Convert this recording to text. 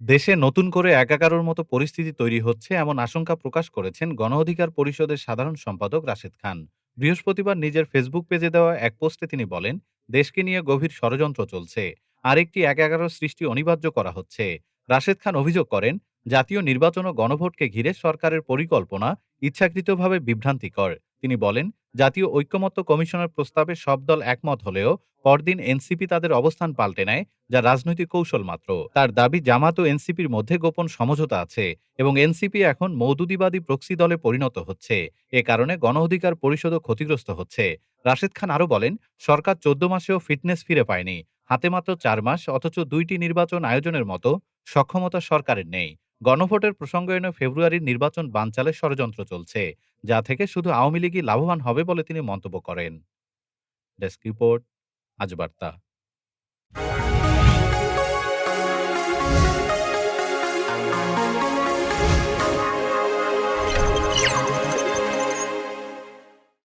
দেশে নতুন করে একাকারোর মতো পরিস্থিতি তৈরি হচ্ছে এমন আশঙ্কা প্রকাশ করেছেন গণ অধিকার পরিষদের সাধারণ সম্পাদক রাশেদ খান। বৃহস্পতিবার নিজের ফেসবুক পেজে দেওয়া এক পোস্টে তিনি বলেন, দেশকে নিয়ে গভীর ষড়যন্ত্র চলছে। আরেকটি একাকারো সৃষ্টি অনিবার্য করা হচ্ছে। রাশেদ খান অভিযোগ করেন, জাতীয় নির্বাচন ও গণভোটকে ঘিরে সরকারের পরিকল্পনা ইচ্ছাকৃতভাবে বিভ্রান্তিকর। তিনি বলেন, জাতীয় ঐক্যমত্য কমিশনের প্রস্তাবে সব দল একমত হলেও পরদিন এনসিপি তাদের অবস্থান পাল্টে নেয়, যা রাজনৈতিক কৌশল মাত্র। তার দাবি, জামাত ও এনসিপির মধ্যে গোপন সমঝোতা আছে এবং এনসিপি এখন মৌদুদিবাদী প্রক্সি দলে পরিণত হচ্ছে। এ কারণে গণ অধিকার পরিষদও ক্ষতিগ্রস্ত হচ্ছে। রাশেদ খান আরও বলেন, সরকার চোদ্দ মাসেও ফিটনেস ফিরে পায়নি। হাতে মাত্র চার মাস, অথচ দুইটি নির্বাচন আয়োজনের মতো সক্ষমতা সরকারের নেই। গণভোটের প্রসঙ্গ এনে ফেব্রুয়ারির নির্বাচন বানচালের ষড়যন্ত্র চলছে, যা থেকে শুধু আওয়ামী লীগই লাভবান হবে বলে তিনি মন্তব্য করেন। ডেস্ক রিপোর্ট, আজ বার্তা।